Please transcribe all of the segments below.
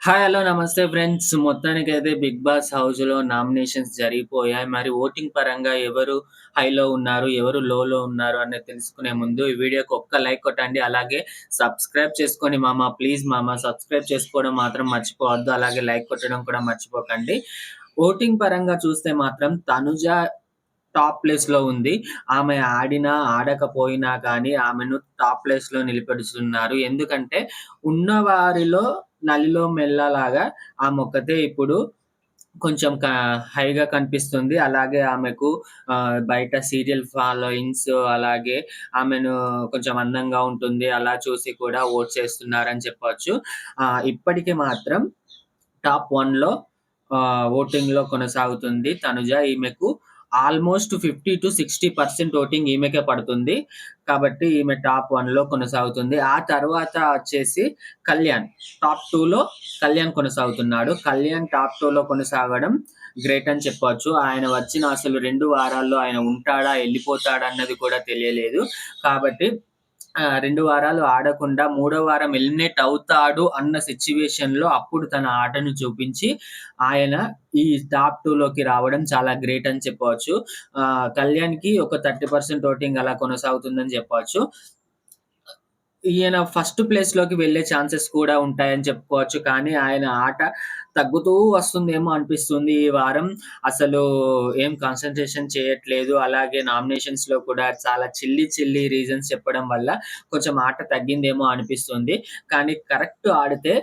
Hi! Hello! నమస్తే friends. మొత్తానికైతే 'Bigg Boss' హౌస్‌లో నామినేషన్స్ జరిగిపోయాయి. మరి ఓటింగ్ పరంగా ఎవరు హైలో ఉన్నారు, ఎవరు లోలో ఉన్నారు అనేది తెలుసుకునే ముందు ఈ వీడియోకి ఒక్క లైక్ కొట్టండి. అలాగే సబ్స్క్రైబ్ చేసుకోండి మామ. ప్లీజ్ మామ సబ్స్క్రైబ్ చేసుకోవడం మాత్రం మర్చిపోవద్దు. అలాగే లైక్ కొట్టడం కూడా మర్చిపోకండి. ఓటింగ్ పరంగా చూస్తే మాత్రం తనుజ టాప్ ప్లేస్‌లో ఉంది. ఆమె ఆడినా, ఆడకపోయినా కానీ ఆమెను టాప్ ప్లేస్‌లో నిలబెడుతున్నారు. ఎందుకంటే ఉన్న వారిలో నల్లిలో మెల్లలాగా ఆమొక్కతే ఇప్పుడు కొంచెం క హైగా కనిపిస్తుంది. అలాగే ఆమెకు బయట సీరియల్ ఫాలోయింగ్స్ అలాగే ఆమెను కొంచెం అందంగా ఉంటుంది. అలా చూసి కూడా ఓట్ చేస్తున్నారని చెప్పవచ్చు ఇప్పటికీ ఇప్పటికి మాత్రం టాప్ వన్లో ఓటింగ్‌లో కొనసాగుతుంది తనుజ. ఈమెకు ఆల్మోస్ట్ 50-60% ఓటింగ్ ఈమెకే పడుతుంది. కాబట్టి ఈమె టాప్ వన్లో కొనసాగుతుంది. ఆ తర్వాత వచ్చేసి కళ్యాణ్ టాప్ టూలో కళ్యాణ్ కొనసాగుతున్నాడు. కళ్యాణ్ టాప్ టూలో కొనసాగడం గ్రేట్ అని చెప్పొచ్చు. ఆయన వచ్చిన అసలు రెండు వారాల్లో ఆయన ఉంటాడా? వెళ్ళిపోతాడా అన్నది కూడా తెలియలేదు. కాబట్టి రెండు వారాలు ఆడకుండా మూడో వారం ఎలిమినేట్ అవుతాడు అన్న సిట్యుయేషన్‌లో అప్పుడు తన ఆటను చూపించి ఆయన ఈ టాప్ 2లోకి రావడం చాలా గ్రేట్ అని చెప్పవచ్చు. కళ్యాణ్కి ఒక 30% ఓటింగ్ అలా కొనసాగుతుందని చెప్పవచ్చు ఈయన ఫస్ట్ ప్లేస్లోకి వెళ్ళే ఛాన్సెస్ కూడా ఉంటాయని చెప్పుకోవచ్చు. కానీ ఆయన ఆట తగ్గుతూ వస్తుందేమో అనిపిస్తుంది ఈ వారం. అసలు ఏం కాన్సన్ట్రేషన్ చేయట్లేదు. అలాగే నామినేషన్స్‌లో కూడా చాలా చిల్లి చిల్లి రీజన్స్ చెప్పడం వల్ల కొంచెం ఆట తగ్గిందేమో అనిపిస్తుంది. కానీ కరెక్ట్ ఆడితే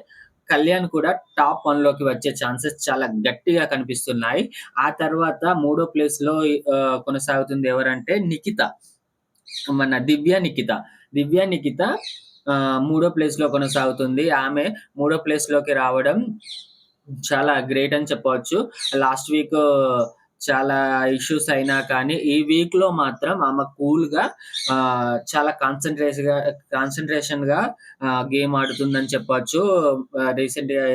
కళ్యాణ్ కూడా టాప్ 1లోకి వచ్చే ఛాన్సెస్ చాలా గట్టిగా కనిపిస్తున్నాయి. ఆ తర్వాత మూడో ప్లేస్లో కొనసాగుతుంది ఎవరంటే నిఖిత. మన దివ్య నిఖిత. దివ్య నిఖిత మూడో ప్లేస్‌లో కొనసాగుతుంది. ఆమె మూడో ప్లేస్‌లోకి రావడం చాలా గ్రేట్ అని చెప్పవచ్చు. లాస్ట్ వీక్ చాలా ఇష్యూస్ అయినా కానీ ఈ వీక్‌లో మాత్రం ఆమె కూల్‌గా చాలా కాన్సంట్రేస్‌గా కాన్సన్ట్రేషన్గా గేమ్ ఆడుతుందని చెప్పొచ్చు. రీసెంట్‌గా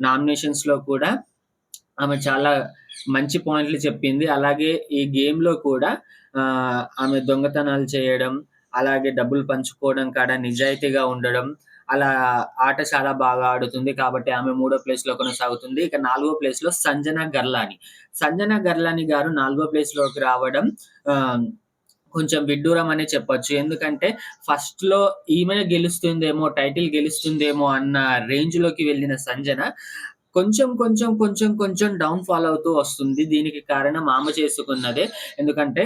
నామినేషన్స్‌లో కూడా ఆమె చాలా మంచి పాయింట్లు చెప్పింది. అలాగే ఈ గేమ్‌లో కూడా ఆమె దొంగతనాలు చేయడం, అలాగే డబ్బులు పంచుకోవడం కాడ నిజాయితీగా ఉండడం, అలా ఆట చాలా బాగా ఆడుతుంది. కాబట్టి ఆమె మూడో ప్లేస్లో కొనసాగుతుంది. ఇక నాలుగో ప్లేస్లో సంజన గర్లాని. సంజన గర్లాని గారు నాలుగో ప్లేస్లోకి రావడం కొంచెం విడ్డూరం అనే చెప్పొచ్చు. ఎందుకంటే ఫస్ట్లో ఈమె గెలుస్తుందేమో, టైటిల్ గెలుస్తుందేమో అన్న రేంజ్లోకి వెళ్ళిన సంజన కొంచెం, కొంచెం, కొంచెం, కొంచెం డౌన్ ఫాల్ అవుతూ వస్తుంది. దీనికి కారణం ఆమె చేసుకున్నదే. ఎందుకంటే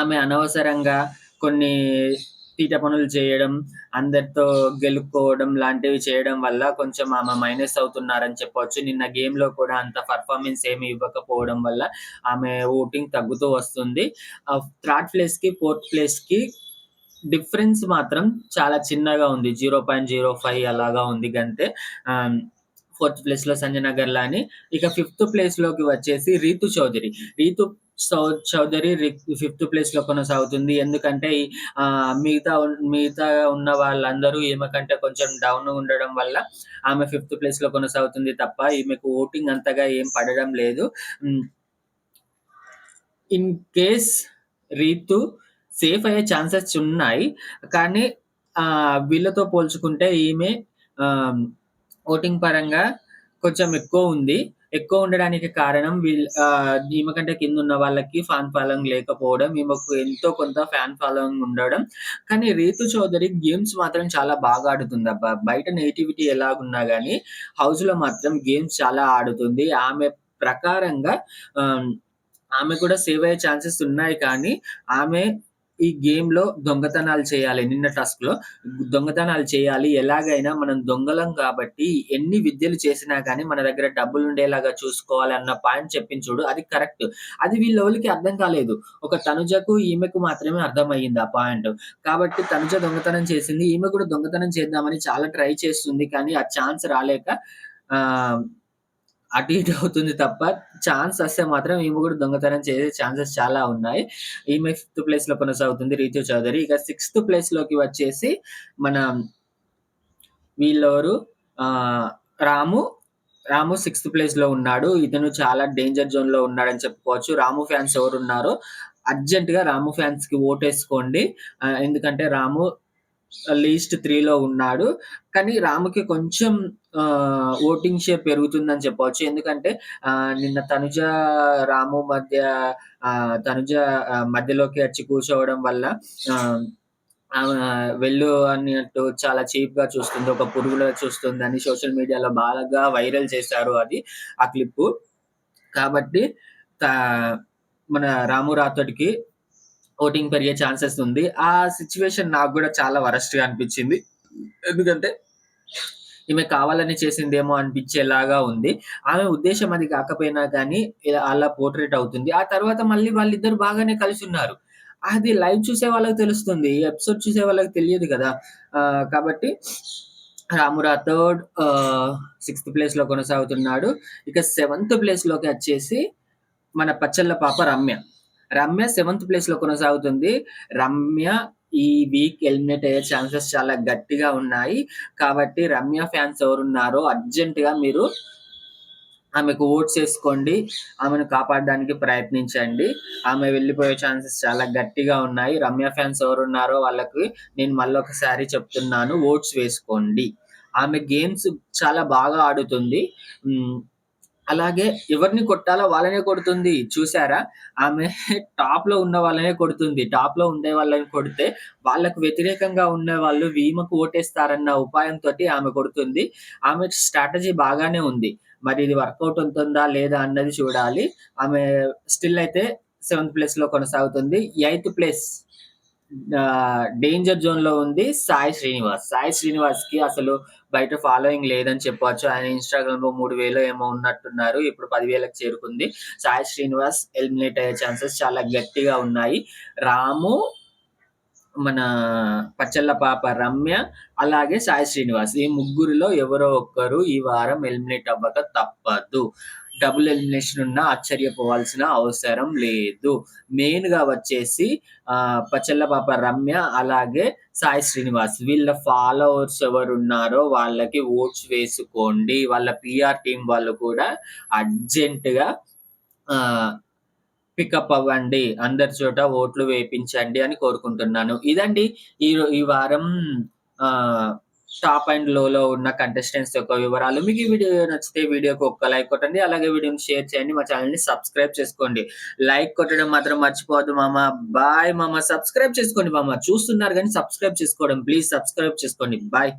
ఆమె అనవసరంగా కొన్ని తీట పనులు చేయడం, అందరితో గెలుక్కోవడం లాంటివి చేయడం వల్ల కొంచెం ఆమె మైనస్ అవుతున్నారని చెప్పవచ్చు నిన్న గేమ్‌లో కూడా అంత పర్ఫార్మెన్స్ ఏమి ఇవ్వకపోవడం వల్ల ఆమె ఓటింగ్ తగ్గుతూ వస్తుంది. థర్డ్ థర్డ్ ప్లేస్‌కి, ఫోర్త్ ప్లేస్‌కి డిఫరెన్స్ మాత్రం చాలా చిన్నగా ఉంది. 0.05 అలాగా ఉంది గంతే. ఫోర్త్ ప్లేస్‌లో సంజన గర్లాని. ఇక ఫిఫ్త్ ప్లేస్‌లోకి వచ్చేసి రీతు చౌదరి. రీతు చౌ చౌదరి రి ఫిఫ్త్ ప్లేస్‌లో కొనసాగుతుంది. ఎందుకంటే మిగతా మిగతా ఉన్న వాళ్ళందరూ ఈమె కంటే కొంచెం డౌన్ ఉండడం వల్ల ఆమె ఫిఫ్త్ ప్లేస్‌లో కొనసాగుతుంది తప్ప ఈమెకు ఓటింగ్ అంతగా ఏం పడడం లేదు. ఇన్ కేస్ రీతు సేఫ్ అయ్యే ఛాన్సెస్ ఉన్నాయి. కానీ వీళ్ళతో పోల్చుకుంటే ఈమె ఓటింగ్ పరంగా కొంచెం ఎక్కువ ఉంది. ఎక్కువ ఉండడానికి కారణం వీళ్ళ ఈమె కంటే కిందున్న వాళ్ళకి ఫ్యాన్ ఫాలోయింగ్ లేకపోవడం, ఈమెకు ఎంతో కొంత ఫ్యాన్ ఫాలోయింగ్ ఉండడం. కానీ రీతు చౌదరి గేమ్స్ మాత్రం చాలా బాగా ఆడుతుంది అబ్బా బయట నెగటివిటీ ఎలాగున్నా హౌస్ హౌస్‌లో మాత్రం గేమ్స్ చాలా ఆడుతుంది. ఆమె ప్రకారంగా ఆమె కూడా సేవ్ అయ్యే ఛాన్సెస్ ఉన్నాయి కానీ ఆమె ఈ గేమ్‌లో దొంగతనాలు చేయాలి. నిన్న టాస్క్‌లో దొంగతనాలు చేయాలి. ఎలాగైనా మనం దొంగలం కాబట్టి ఎన్ని విద్యలు చేసినా కానీ మన దగ్గర డబ్బులుండేలాగా చూసుకోవాలి అన్న పాయింట్ చెప్పించుడు అది కరెక్ట్. అది వీళ్ళెవలికి అర్థం కాలేదు. ఒక తనుజకు, ఈమెకు మాత్రమే అర్థమయ్యింది ఆ పాయింట్. కాబట్టి తనుజ దొంగతనం చేసింది. ఈమె కూడా దొంగతనం చేద్దామని చాలా ట్రై చేస్తుంది. కానీ ఆ ఛాన్స్ రాలేక ఆ అటు ఇటు అవుతుంది తప్ప ఛాన్స్ వస్తే మాత్రం ఈమె కూడా దొంగతనం చేసే ఛాన్సెస్ చాలా ఉన్నాయి. ఈమె ఫిఫ్త్ ప్లేస్‌లో కొనసాగుతుంది రీతు చౌదరి. ఇక సిక్స్త్ ప్లేస్లోకి వచ్చేసి మన వీళ్ళెవరు రాము. రాము సిక్స్త్ ప్లేస్లో ఉన్నాడు. ఇతను చాలా డేంజర్ జోన్లో ఉన్నాడని చెప్పుకోవచ్చు. రాము ఫ్యాన్స్ ఎవరున్నారో అర్జెంట్‌గా రాము ఫ్యాన్స్కి ఓటేసుకోండి. ఎందుకంటే రాము లీస్ట్ త్రీలో ఉన్నాడు. కానీ రాముకి కొంచెం ఓటింగ్ షేర్ పెరుగుతుందని చెప్పవచ్చు. ఎందుకంటే నిన్న తనుజ, రాము మధ్య తనుజ మధ్యలోకి వచ్చి కూర్చోవడం వల్ల ఆమె వెళ్ళు అన్నట్టు చాలా చీప్‌గా చూస్తుంది. ఒక పురుగులో చూస్తుంది అని సోషల్ మీడియాలో బాగా వైరల్ చేశారు అది ఆ క్లిప్పు. కాబట్టి మన రాము రాథోడ్‌కి ఓటింగ్ పెరిగే ఛాన్సెస్ ఉంది. ఆ సిచ్యువేషన్ నాకు కూడా చాలా వరస్ట్‌గా అనిపించింది ఎందుకంటే ఈమె కావాలని చేసిందేమో అనిపించేలాగా ఉంది. ఆమె ఉద్దేశం అది కాకపోయినా కానీ ఇలా అలా పోర్ట్రేట్ అవుతుంది. ఆ తర్వాత మళ్ళీ వాళ్ళిద్దరు బాగానే కలిసి ఉన్నారు అది లైవ్ చూసే వాళ్ళకి తెలుస్తుంది. ఎపిసోడ్ చూసే వాళ్ళకి తెలియదు కదా కాబట్టి రాము రాథోడ్ సిక్స్త్ ప్లేస్లో కొనసాగుతున్నాడు. ఇక సెవెంత్ ప్లేస్లోకి వచ్చేసి మన పచ్చళ్ళ పాప రమ్య. రమ్య సెవెంత్ ప్లేస్‌లో కొనసాగుతుంది. రమ్య ఈ వీక్ ఎలిమినేట్ అయ్యే ఛాన్సెస్ చాలా గట్టిగా ఉన్నాయి. కాబట్టి రమ్య ఫ్యాన్స్ ఎవరున్నారో అర్జెంట్‌గా మీరు ఆమెకు ఓట్స్ చేసుకోండి ఆమెను కాపాడడానికి ప్రయత్నించండి. ఆమె వెళ్ళిపోయే ఛాన్సెస్ చాలా గట్టిగా ఉన్నాయి. రమ్య ఫ్యాన్స్ ఎవరున్నారో వాళ్ళకి నేను మళ్ళొకసారి చెప్తున్నాను ఓట్స్ వేసుకోండి. ఆమె గేమ్స్ చాలా బాగా ఆడుతుంది. అలాగే ఎవరిని కొట్టాలో వాళ్ళనే కొడుతుంది. చూసారా? ఆమె టాప్లో ఉన్న వాళ్ళనే కొడుతుంది. టాప్లో ఉండే వాళ్ళని కొడితే వాళ్ళకు వ్యతిరేకంగా ఉన్నవాళ్ళు వీమకు ఓటేస్తారన్న ఉపాయంతో ఆమె కొడుతుంది. ఆమె స్ట్రాటజీ బాగానే ఉంది. మరి ఇది వర్కౌట్ ఉంటుందా లేదా? అన్నది చూడాలి. ఆమె స్టిల్ అయితే సెవెంత్ ప్లేస్‌లో కొనసాగుతుంది. ఎయిత్ ప్లేస్ డేంజర్ జోన్లో ఉంది సాయి శ్రీనివాస్. సాయి శ్రీనివాస్కి అసలు బయట ఫాలోయింగ్ లేదని చెప్పొచ్చు. ఆయన ఇంస్టాగ్రామ్ మూడు వేలు ఏమో ఉన్నట్టున్నారు. ఇప్పుడు పదివేలకు చేరుకుంది. సాయి శ్రీనివాస్ ఎలిమినేట్ అయ్యే ఛాన్సెస్ చాలా గట్టిగా ఉన్నాయి. రాము, మన పచ్చళ్ళ పాప రమ్య, అలాగే సాయి శ్రీనివాస్. ఈ ముగ్గురిలో ఎవరో ఒక్కరు ఈ వారం ఎలిమినేట్ అవ్వక తప్పదు. డబుల్ ఎలిమినేషన్ ఉన్నా ఆశ్చర్యపోవాల్సిన అవసరం లేదు. మెయిన్‌గా వచ్చేసి ఆహ్, పాప రమ్య, అలాగే సాయి శ్రీనివాస్. వీళ్ళ ఫాలోవర్స్ ఎవరున్నారో వాళ్ళకి ఓట్స్ వేసుకోండి. వాళ్ళ పిఆర్ టీమ్ వాళ్ళు కూడా అర్జెంట్‌గా పికప్ అవ్వండి. అందరి చోట ఓట్లు వేపించండి అని కోరుకుంటున్నాను. ఇదండి ఈ ఈ వారం టాప్ అండ్ లోలో ఉన్న కంటెస్టెంట్స్ యొక్క వివరాలు. మీకు ఈ వీడియో నచ్చితే వీడియోకి ఒక్క లైక్ కొట్టండి. అలాగే వీడియోని షేర్ చేయండి. మా ఛానల్ని సబ్స్క్రైబ్ చేసుకోండి. లైక్ కొట్టడం మాత్రం మర్చిపోవద్దు మామ. బాయ్ మామ. సబ్స్క్రైబ్ చేసుకోండి మామ. చూస్తున్నారు కానీ సబ్స్క్రైబ్ చేసుకోవడం ప్లీజ్ సబ్స్క్రైబ్ చేసుకోండి. బాయ్.